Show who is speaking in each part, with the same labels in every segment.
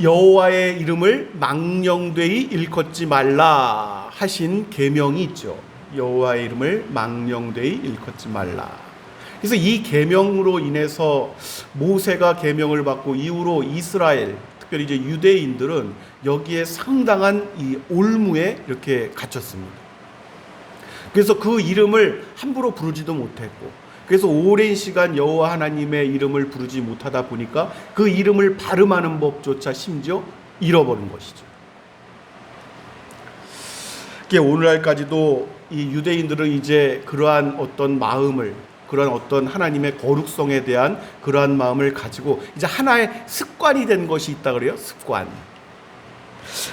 Speaker 1: 여호와의 이름을 망령되이 일컫지 말라 하신 계명이 있죠. 여호와의 이름을 망령되이 일컫지 말라. 그래서 이 계명으로 인해서 모세가 계명을 받고 이후로 이스라엘 특별히 이제 유대인들은 여기에 상당한 이 올무에 이렇게 갇혔습니다. 그래서 그 이름을 함부로 부르지도 못했고 그래서 오랜 시간 여호와 하나님의 이름을 부르지 못하다 보니까 그 이름을 발음하는 법조차 심지어 잃어버린 것이죠. 그게 오늘날까지도 이 유대인들은 이제 그러한 어떤 마음을 그러한 어떤 하나님의 거룩성에 대한 그러한 마음을 가지고 이제 하나의 습관이 된 것이 있다 그래요. 습관.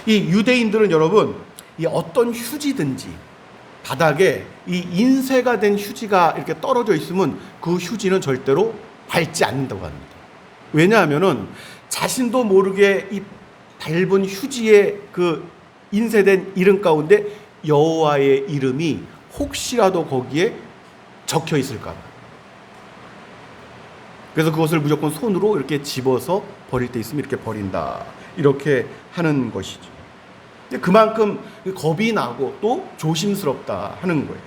Speaker 1: 이 유대인들은 여러분 이 어떤 휴지든지 바닥에 이 인쇄가 된 휴지가 이렇게 떨어져 있으면 그 휴지는 절대로 밟지 않는다고 합니다. 왜냐하면은 자신도 모르게 이 밟은 휴지에 그 인쇄된 이름 가운데 여호와의 이름이 혹시라도 거기에 적혀 있을까 봐. 그래서 그것을 무조건 손으로 이렇게 집어서 버릴 때 있으면 이렇게 버린다. 이렇게 하는 것이죠. 그만큼 겁이 나고 또 조심스럽다 하는 거예요.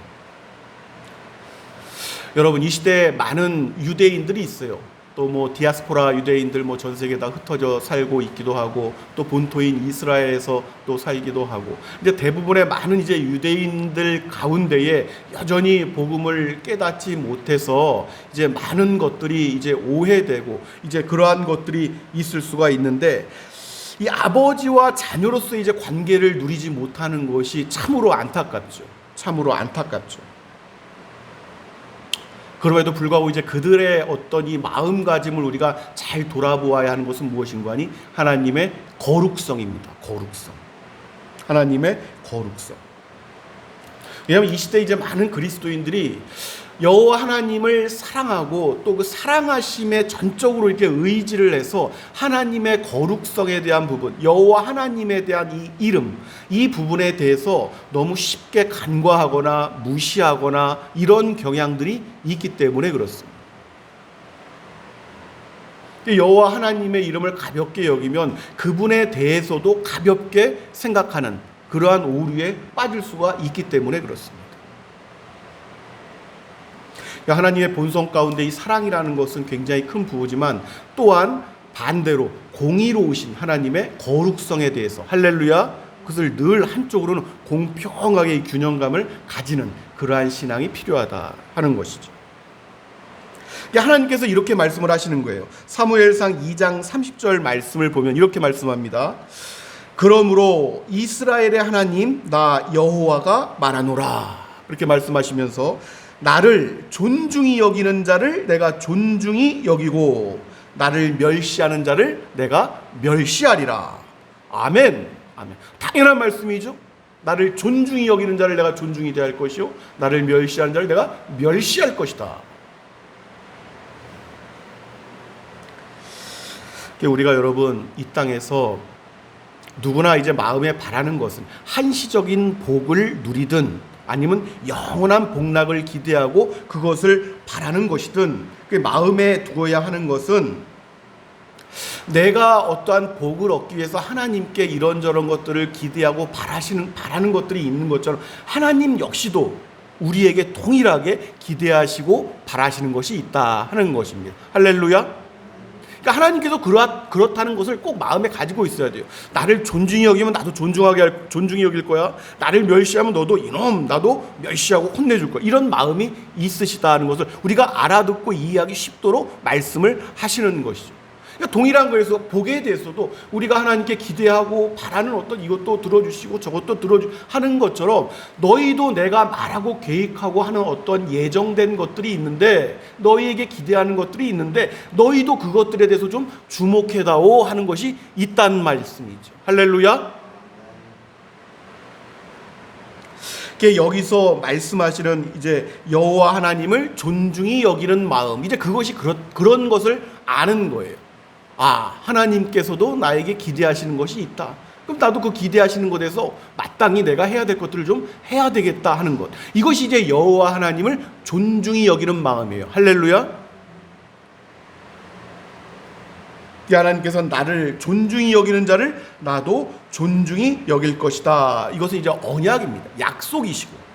Speaker 1: 여러분 이 시대에 많은 유대인들이 있어요. 또 뭐 디아스포라 유대인들 뭐 전 세계 다 흩어져 살고 있기도 하고 또 본토인 이스라엘에서 또 살기도 하고. 근데 대부분의 많은 이제 유대인들 가운데에 여전히 복음을 깨닫지 못해서 이제 많은 것들이 이제 오해되고 이제 그러한 것들이 있을 수가 있는데 이 아버지와 자녀로서 이제 관계를 누리지 못하는 것이 참으로 안타깝죠. 참으로 안타깝죠. 그럼에도 불구하고 이제 그들의 어떤 이 마음가짐을 우리가 잘 돌아보아야 하는 것은 무엇인가 하니 하나님의 거룩성입니다. 거룩성. 하나님의 거룩성. 왜냐하면 이 시대에 이제 많은 그리스도인들이 여호와 하나님을 사랑하고 또 그 사랑하심에 전적으로 이렇게 의지를 해서 하나님의 거룩성에 대한 부분, 여호와 하나님에 대한 이 이름, 이 부분에 대해서 너무 쉽게 간과하거나 무시하거나 이런 경향들이 있기 때문에 그렇습니다. 여호와 하나님의 이름을 가볍게 여기면 그분에 대해서도 가볍게 생각하는 그러한 오류에 빠질 수가 있기 때문에 그렇습니다. 하나님의 본성 가운데 이 사랑이라는 것은 굉장히 큰 부호지만 또한 반대로 공의로우신 하나님의 거룩성에 대해서 할렐루야 그것을 늘 한쪽으로는 공평하게 이 균형감을 가지는 그러한 신앙이 필요하다 하는 것이죠. 하나님께서 이렇게 말씀을 하시는 거예요. 사무엘상 2장 30절 말씀을 보면 이렇게 말씀합니다. 그러므로 이스라엘의 하나님 나 여호와가 말하노라. 이렇게 말씀하시면서 나를 존중히 여기는 자를 내가 존중히 여기고 나를 멸시하는 자를 내가 멸시하리라. 아멘. 아멘. 당연한 말씀이죠. 나를 존중히 여기는 자를 내가 존중히 대할 것이요 나를 멸시하는 자를 내가 멸시할 것이다. 우리가 여러분 이 땅에서 누구나 이제 마음에 바라는 것은 한시적인 복을 누리든 아니면 영원한 복락을 기대하고 그것을 바라는 것이든 그 마음에 두어야 하는 것은 내가 어떠한 복을 얻기 위해서 하나님께 이런저런 것들을 기대하고 바라시는 바라는 것들이 있는 것처럼 하나님 역시도 우리에게 동일하게 기대하시고 바라시는 것이 있다 하는 것입니다. 할렐루야. 그러니까 하나님께서 그렇, 그렇다는 것을 꼭 마음에 가지고 있어야 돼요. 나를 존중히 여기면 나도 존중하게 할, 존중히 여길 거야. 나를 멸시하면 너도 이놈 나도 멸시하고 혼내줄 거야. 이런 마음이 있으시다는 것을 우리가 알아듣고 이해하기 쉽도록 말씀을 하시는 것이죠. 그러니까 동일한 거에서 복에 대해서도 우리가 하나님께 기대하고 바라는 어떤 이것도 들어주시고 저것도 들어주 하는 것처럼 너희도 내가 말하고 계획하고 하는 어떤 예정된 것들이 있는데 너희에게 기대하는 것들이 있는데 너희도 그것들에 대해서 좀 주목해다오 하는 것이 있다는 말씀이죠. 할렐루야. 여기서 말씀하시는 이제 여호와 하나님을 존중히 여기는 마음 이제 그것이 그런 것을 아는 거예요. 아, 하나님께서도 나에게 기대하시는 것이 있다. 그럼 나도 그 기대하시는 것에서 마땅히 내가 해야 될 것들을 좀 해야 되겠다 하는 것. 이것이 이제 여호와 하나님을 존중히 여기는 마음이에요. 할렐루야. 하나님께서 나를 존중히 여기는 자를 나도 존중히 여길 것이다. 이것은 이제 언약입니다. 약속이시고.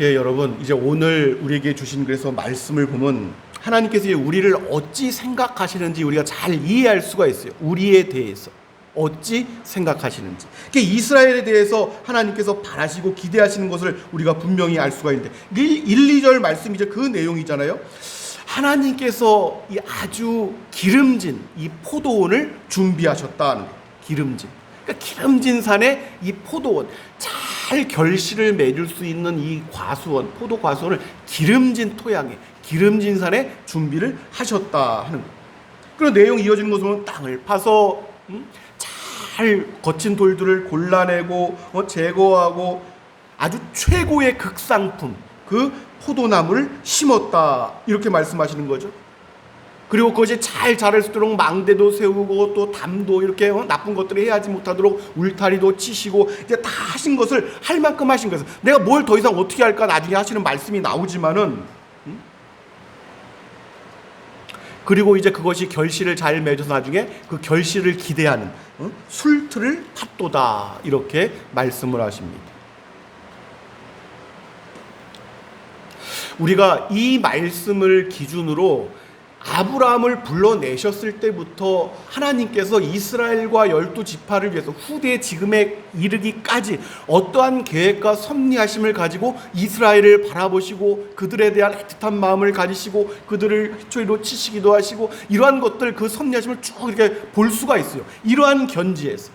Speaker 1: 예, 여러분 이제 오늘 우리에게 주신 그래서 말씀을 보면 하나님께서 우리를 어찌 생각하시는지 우리가 잘 이해할 수가 있어요. 우리에 대해서 어찌 생각하시는지. 그 이스라엘에 대해서 하나님께서 바라시고 기대하시는 것을 우리가 분명히 알 수가 있는데 1, 2절 말씀이 이제 그 내용이잖아요. 하나님께서 이 아주 기름진 이 포도원을 준비하셨다는 거예요. 기름진. 그러니까 기름진 산에 이 포도원 잘 결실을 맺을 수 있는 이 과수원 포도 과수원을 기름진 토양에 기름진 산에 준비를 하셨다 하는 거예요. 그런 내용 이어지는 것으로는 땅을 파서 음? 잘 거친 돌들을 골라내고 어, 제거하고 아주 최고의 극상품 그 포도나무를 심었다 이렇게 말씀하시는 거죠. 그리고 그것이 잘 자랄 수 있도록 망대도 세우고 또 담도 이렇게 어, 나쁜 것들을 해야지 못하도록 울타리도 치시고 이제 다 하신 것을 할 만큼 하신 것을 내가 뭘 더 이상 어떻게 할까 나중에 하시는 말씀이 나오지만은 음? 그리고 이제 그것이 결실을 잘 맺어서 나중에 그 결실을 기대하는 어? 술틀을 팥도다 이렇게 말씀을 하십니다. 우리가 이 말씀을 기준으로 아브라함을 불러내셨을 때부터 하나님께서 이스라엘과 열두 지파를 위해서 후대 지금에 이르기까지 어떠한 계획과 섭리하심을 가지고 이스라엘을 바라보시고 그들에 대한 애틋한 마음을 가지시고 그들을 초이로 치시기도 하시고 이러한 것들 그 섭리하심을 쭉 이렇게 볼 수가 있어요. 이러한 견지에서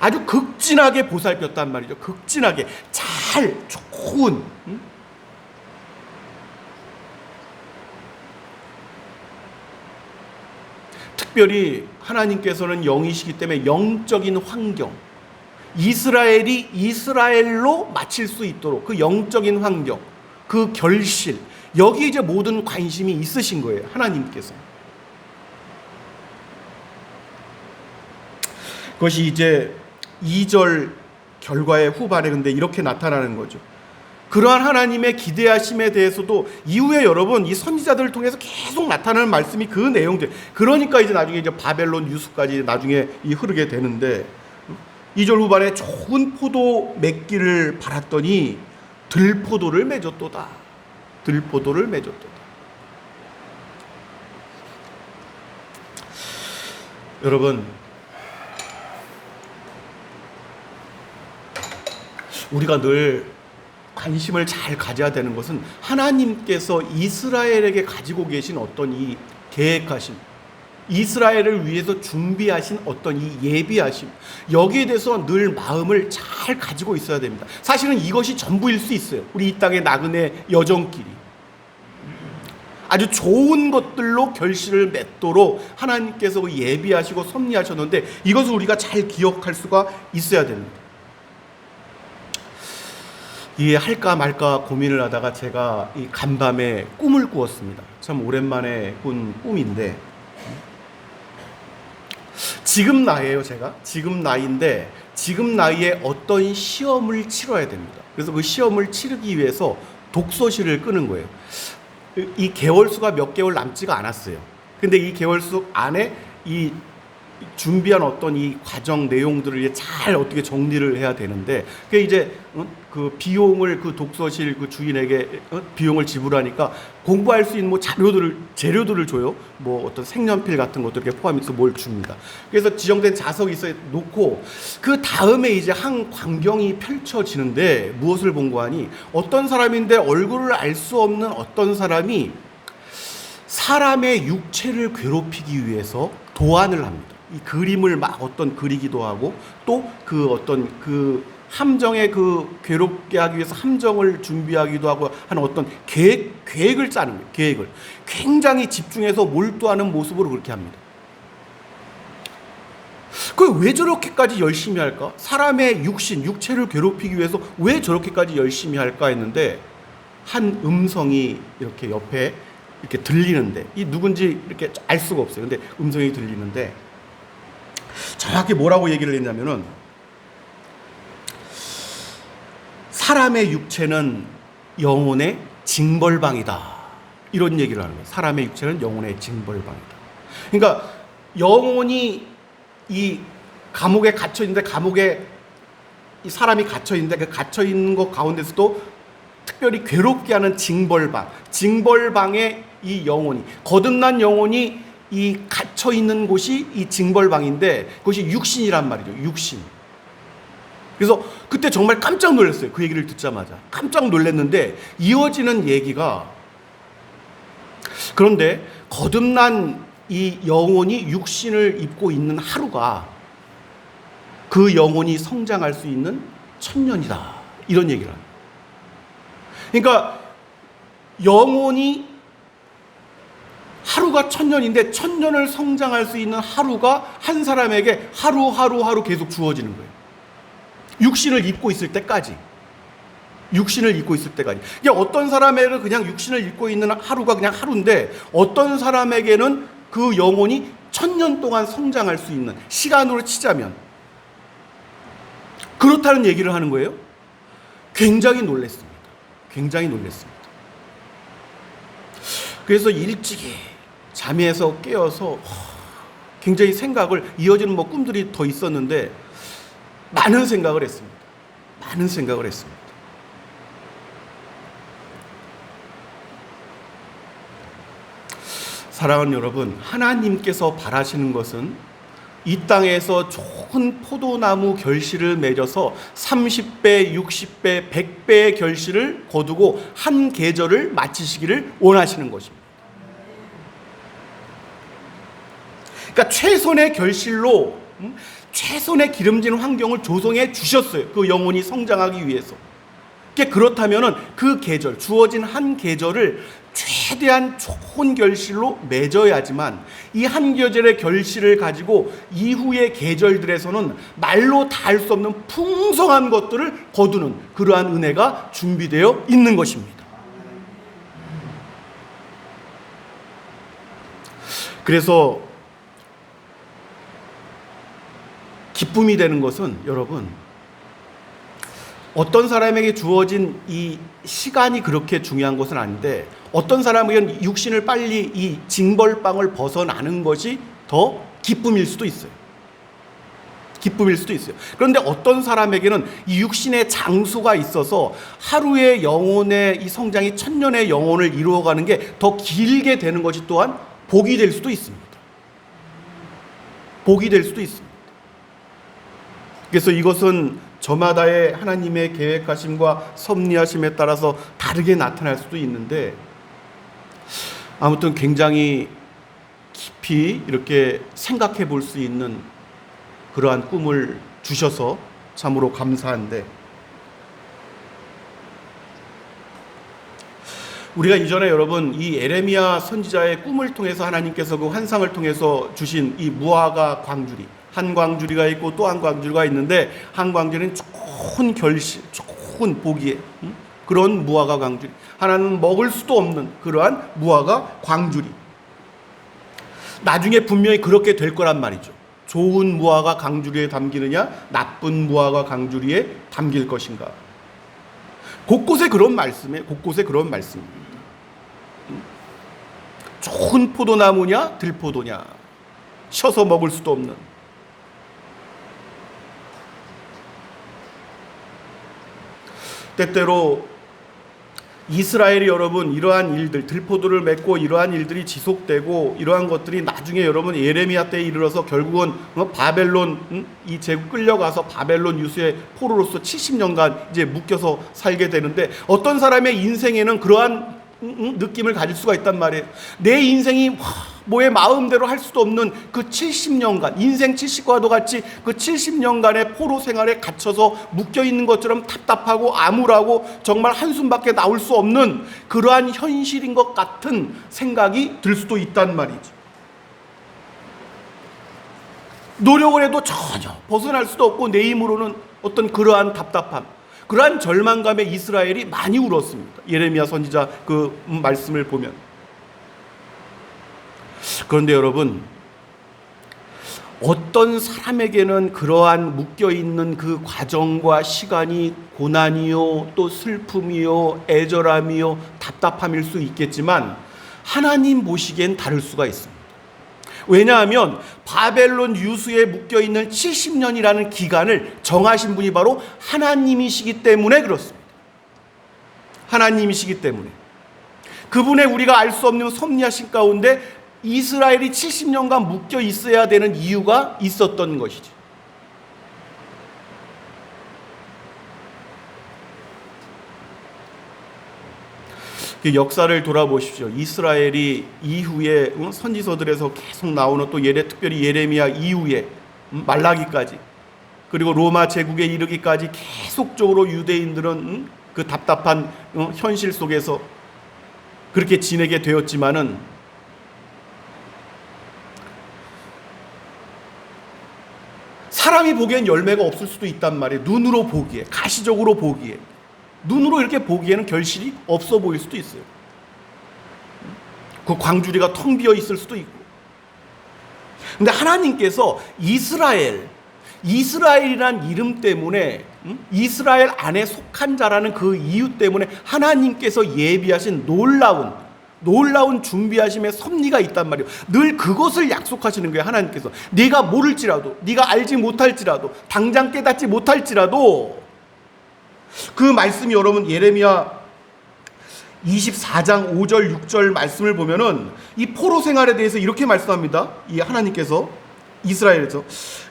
Speaker 1: 아주 극진하게 보살폈단 말이죠. 극진하게 잘 좋은 음? 특별히 하나님께서는 영이시기 때문에 영적인 환경, 이스라엘이 이스라엘로 마칠 수 있도록 그 영적인 환경, 그 결실, 여기 이제 모든 관심이 있으신 거예요. 하나님께서. 그것이 이제 2절 결과의 후반에 근데 이렇게 나타나는 거죠. 그러한 하나님의 기대하심에 대해서도 이후에 여러분 이 선지자들을 통해서 계속 나타나는 말씀이 그 내용들. 그러니까 이제 나중에 이제 바벨론 유수까지 나중에 이 흐르게 되는데 2절 후반에 좋은 포도 맺기를 바랐더니 들포도를 맺었도다. 들포도를 맺었도다. 여러분 우리가 늘 관심을 잘 가져야 되는 것은 하나님께서 이스라엘에게 가지고 계신 어떤 이 계획하심, 이스라엘을 위해서 준비하신 어떤 이 예비하심, 여기에 대해서 늘 마음을 잘 가지고 있어야 됩니다. 사실은 이것이 전부일 수 있어요. 우리 이 땅의 나그네 여정길이. 아주 좋은 것들로 결실을 맺도록 하나님께서 예비하시고 섭리하셨는데 이것을 우리가 잘 기억할 수가 있어야 됩니다. 이 할까 말까 고민을 하다가 제가 이 간밤에 꿈을 꾸었습니다. 참 오랜만에 꾼 꿈인데 지금 나이에요 제가 지금 나이인데 지금 나이에 어떤 시험을 치러야 됩니다. 그래서 그 시험을 치르기 위해서 독서실을 끄는 거예요. 이 개월 수가 몇 개월 남지가 않았어요. 근데 이 개월 수 안에 이 준비한 어떤 이 과정 내용들을 잘 어떻게 정리를 해야 되는데 그게 이제 어? 그 비용을 그 독서실 그 주인에게 어? 비용을 지불하니까 공부할 수 있는 뭐 자료들을 재료들을 줘요. 뭐 어떤 색연필 같은 것들 이렇게 포함해서 뭘 줍니다. 그래서 지정된 자석이 있어 놓고 그 다음에 이제 한 광경이 펼쳐지는데 무엇을 본 거 하니 어떤 사람인데 얼굴을 알 수 없는 어떤 사람이 사람의 육체를 괴롭히기 위해서 도안을 합니다. 이 그림을 막 어떤 그리기도 하고 또 그 어떤 그 함정에 그 괴롭게 하기 위해서 함정을 준비하기도 하고 하는 어떤 계획 계획을 짜는 거예요. 계획을 굉장히 집중해서 몰두하는 모습으로 그렇게 합니다. 그왜 저렇게까지 열심히 할까? 사람의 육신, 육체를 괴롭히기 위해서 왜 저렇게까지 열심히 할까 했는데 한 음성이 이렇게 옆에 이렇게 들리는데 이 누군지 이렇게 알 수가 없어요. 근데 음성이 들리는데 정확히 뭐라고 얘기를 했냐면은 사람의 육체는 영혼의 징벌방이다. 이런 얘기를 하는 거예요. 사람의 육체는 영혼의 징벌방이다. 그러니까 영혼이 이 감옥에 갇혀 있는데 감옥에 이 사람이 갇혀 있는데 그 갇혀 있는 것 가운데서도 특별히 괴롭게 하는 징벌방, 징벌방의 이 영혼이 거듭난 영혼이 이 갇혀 있는 곳이 이 징벌방인데 그것이 육신이란 말이죠. 육신. 그래서 그때 정말 깜짝 놀랐어요. 그 얘기를 듣자마자 깜짝 놀랐는데 이어지는 얘기가 그런데 거듭난 이 영혼이 육신을 입고 있는 하루가 그 영혼이 성장할 수 있는 천년이다. 이런 얘기를 합니다. 그러니까 영혼이 하루가 천년인데 천년을 성장할 수 있는 하루가 한 사람에게 하루 하루 하루 계속 주어지는 거예요. 육신을 입고 있을 때까지. 육신을 입고 있을 때까지. 이게 어떤 사람에게는 그냥 육신을 입고 있는 하루가 그냥 하루인데 어떤 사람에게는 그 영혼이 천년 동안 성장할 수 있는 시간으로 치자면 그렇다는 얘기를 하는 거예요. 굉장히 놀랐습니다. 굉장히 놀랐습니다. 그래서 일찍이 잠에서 깨어서 굉장히 생각을 이어지는 뭐 꿈들이 더 있었는데 많은 생각을 했습니다. 많은 생각을 했습니다. 사랑하는 여러분, 하나님께서 바라시는 것은 이 땅에서 좋은 포도나무 결실을 맺어서 30배, 60배, 100배의 결실을 거두고 한 계절을 마치시기를 원하시는 것입니다. 그러니까 최선의 결실로 음, 최선의 기름진 환경을 조성해 주셨어요. 그 영혼이 성장하기 위해서. 그렇다면은 그 계절, 주어진 한 계절을 최대한 좋은 결실로 맺어야지만 이 한 계절의 결실을 가지고 이후의 계절들에서는 말로 다 할 수 없는 풍성한 것들을 거두는 그러한 은혜가 준비되어 있는 것입니다. 그래서 기쁨이 되는 것은 여러분 어떤 사람에게 주어진 이 시간이 그렇게 중요한 것은 아닌데 어떤 사람에게는 육신을 빨리 이 징벌방을 벗어나는 것이 더 기쁨일 수도 있어요. 기쁨일 수도 있어요. 그런데 어떤 사람에게는 이 육신의 장수가 있어서 하루의 영혼의 이 성장이 천년의 영혼을 이루어가는 게 더 길게 되는 것이 또한 복이 될 수도 있습니다. 복이 될 수도 있습니다. 그래서 이것은 저마다의 하나님의 계획하심과 섭리하심에 따라서 다르게 나타날 수도 있는데 아무튼 굉장히 깊이 이렇게 생각해 볼 수 있는 그러한 꿈을 주셔서 참으로 감사한데 우리가 이전에 여러분 이 에레미야 선지자의 꿈을 통해서 하나님께서 그 환상을 통해서 주신 이 무화과 광주리 한 광주리가 있고 또 한 광주리가 있는데 한 광주리는 좋은 결실, 좋은 보기에 음? 그런 무화과 광주리. 하나는 먹을 수도 없는 그러한 무화과 광주리. 나중에 분명히 그렇게 될 거란 말이죠. 좋은 무화과 강주리에 담기느냐, 나쁜 무화과 강주리에 담길 것인가. 곳곳에 그런 말씀에 곳곳에 그런 말씀입니다. 음? 좋은 포도나무냐, 들포도냐, 쉬어서 먹을 수도 없는 때때로 이스라엘이 여러분 이러한 일들 들포도를 맺고 이러한 일들이 지속되고 이러한 것들이 나중에 여러분 예레미야 때에 이르러서 결국은 어, 바벨론 음? 이 제국 끌려가서 바벨론 유수의 포로로서 70년간 이제 묶여서 살게 되는데 어떤 사람의 인생에는 그러한 느낌을 가질 수가 있단 말이에요. 내 인생이 와, 뭐의 마음대로 할 수도 없는 그 70년간 인생 70과도 같이 그 70년간의 포로 생활에 갇혀서 묶여 있는 것처럼 답답하고 암울하고 정말 한숨밖에 나올 수 없는 그러한 현실인 것 같은 생각이 들 수도 있단 말이죠. 노력을 해도 전혀 벗어날 수도 없고 내 힘으로는 어떤 그러한 답답함, 그러한 절망감에 이스라엘이 많이 울었습니다. 예레미야 선지자 그 말씀을 보면. 그런데 여러분, 어떤 사람에게는 그러한 묶여 있는 그 과정과 시간이 고난이요, 또 슬픔이요, 애절함이요, 답답함일 수 있겠지만, 하나님 보시기엔 다를 수가 있습니다. 왜냐하면 바벨론 유수에 묶여 있는 70년이라는 기간을 정하신 분이 바로 하나님이시기 때문에 그렇습니다. 하나님이시기 때문에. 그분의 우리가 알 수 없는 섭리하신 가운데 이스라엘이 70년간 묶여 있어야 되는 이유가 있었던 것이죠. 그 역사를 돌아보십시오. 이스라엘이 이후에 응? 선지서들에서 계속 나오는 또 예레 특별히 예레미야 이후에 음, 말라기까지 그리고 로마 제국에 이르기까지 계속적으로 유대인들은 응? 그 답답한 응? 현실 속에서 그렇게 지내게 되었지만은 사람이 보기엔 열매가 없을 수도 있단 말이에요. 눈으로 보기에, 가시적으로 보기에. 눈으로 이렇게 보기에는 결실이 없어 보일 수도 있어요. 그 광주리가 텅 비어 있을 수도 있고. 근데 하나님께서 이스라엘, 이스라엘이란 이름 때문에 음? 이스라엘 안에 속한 자라는 그 이유 때문에 하나님께서 예비하신 놀라운 놀라운 준비하심의 섭리가 있단 말이에요. 늘 그것을 약속하시는 거예요. 하나님께서 네가 모를지라도, 네가 알지 못할지라도, 당장 깨닫지 못할지라도 그 말씀이 여러분 예레미야 24장 5절 6절 말씀을 보면은 이 포로 생활에 대해서 이렇게 말씀합니다. 이 하나님께서 이스라엘에서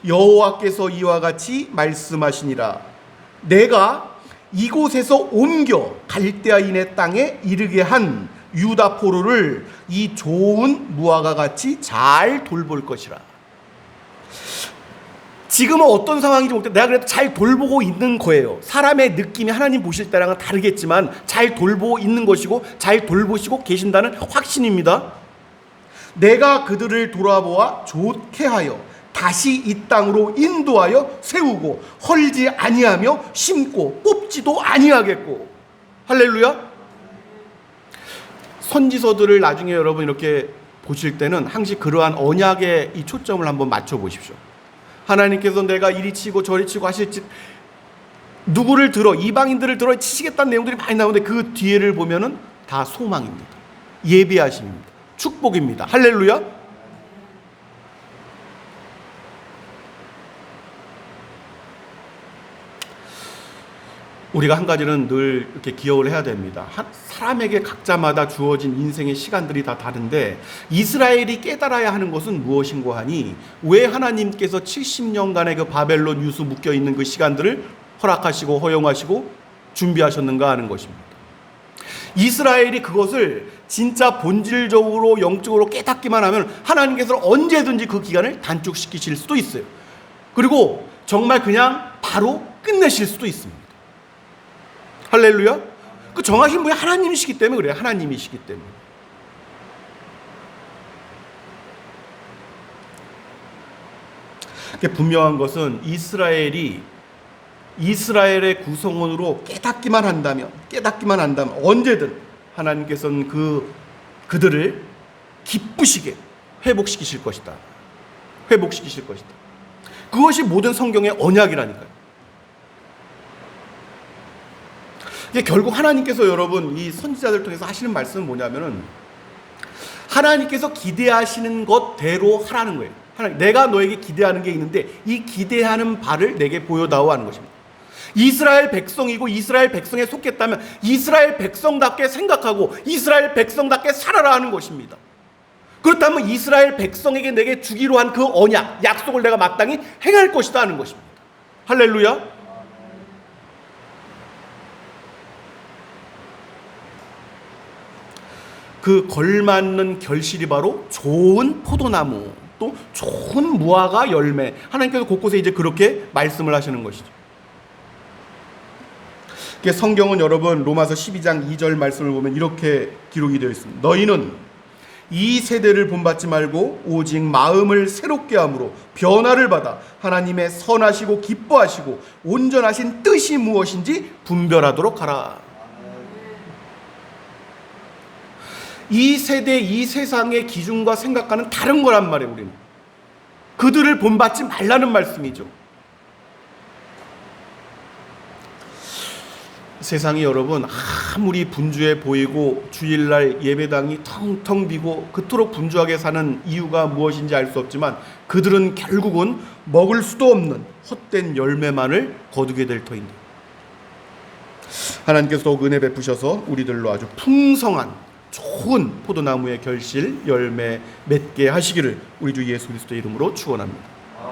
Speaker 1: 여호와께서 이와 같이 말씀하시니라 내가 이곳에서 옮겨 갈대아인의 땅에 이르게 한 유다 포로를 이 좋은 무화과 같이 잘 돌볼 것이라. 지금은 어떤 상황인지 모르겠는데 내가 그래도 잘 돌보고 있는 거예요. 사람의 느낌이 하나님 보실 때랑은 다르겠지만 잘 돌보고 있는 것이고 잘 돌보시고 계신다는 확신입니다. 내가 그들을 돌아보아 좋게 하여 다시 이 땅으로 인도하여 세우고 헐지 아니하며 심고 뽑지도 아니하겠고 할렐루야. 선지서들을 나중에 여러분 이렇게 보실 때는 항상 그러한 언약의 이 초점을 한번 맞춰 보십시오. 하나님께서 내가 이리 치고 저리 치고 하실지 누구를 들어 이방인들을 들어 치시겠다는 내용들이 많이 나오는데 그 뒤에를 보면은 다 소망입니다. 예비하심입니다. 축복입니다. 할렐루야. 우리가 한 가지는 늘 이렇게 기억을 해야 됩니다. 한 사람에게 각자마다 주어진 인생의 시간들이 다 다른데 이스라엘이 깨달아야 하는 것은 무엇인고 하니 왜 하나님께서 70년간의 그 바벨론 유수 묶여 있는 그 시간들을 허락하시고 허용하시고 준비하셨는가 하는 것입니다. 이스라엘이 그것을 진짜 본질적으로 영적으로 깨닫기만 하면 하나님께서 언제든지 그 기간을 단축시키실 수도 있어요. 그리고 정말 그냥 바로 끝내실 수도 있습니다. 할렐루야. 그 정하신 분이 하나님이시기 때문에 그래요. 하나님이시기 때문에. 분명한 것은 이스라엘이 이스라엘의 구성원으로 깨닫기만 한다면 깨닫기만 한다면 언제든 하나님께서는 그 그들을 기쁘시게 회복시키실 것이다. 회복시키실 것이다. 그것이 모든 성경의 언약이라니까요. 이게 결국 하나님께서 여러분 이 선지자들 통해서 하시는 말씀은 뭐냐면은 하나님께서 기대하시는 것대로 하라는 거예요. 하나님, 내가 너에게 기대하는 게 있는데 이 기대하는 바를 내게 보여다오 하는 것입니다. 이스라엘 백성이고 이스라엘 백성에 속했다면 이스라엘 백성답게 생각하고 이스라엘 백성답게 살아라 하는 것입니다. 그렇다면 이스라엘 백성에게 내게 주기로 한 그 언약, 약속을 내가 마땅히 행할 것이다 하는 것입니다. 할렐루야. 그 걸맞는 결실이 바로 좋은 포도나무 또 좋은 무화과 열매 하나님께서 곳곳에 이제 그렇게 말씀을 하시는 것이죠. 성경은 여러분 로마서 12장 2절 말씀을 보면 이렇게 기록이 되어 있습니다. 너희는 이 세대를 본받지 말고 오직 마음을 새롭게 함으로 변화를 받아 하나님의 선하시고 기뻐하시고 온전하신 뜻이 무엇인지 분별하도록 하라. 이 세대, 이 세상의 기준과 생각과는 다른 거란 말이에요, 우리는. 그들을 본받지 말라는 말씀이죠. 세상이 여러분 아무리 분주해 보이고 주일날 예배당이 텅텅 비고 그토록 분주하게 사는 이유가 무엇인지 알 수 없지만 그들은 결국은 먹을 수도 없는 헛된 열매만을 거두게 될 터인데 하나님께서 더욱 은혜 베푸셔서 우리들로 아주 풍성한 좋은 포도나무의 결실 열매 맺게 하시기를 우리 주 예수 그리스도의 이름으로 축원합니다.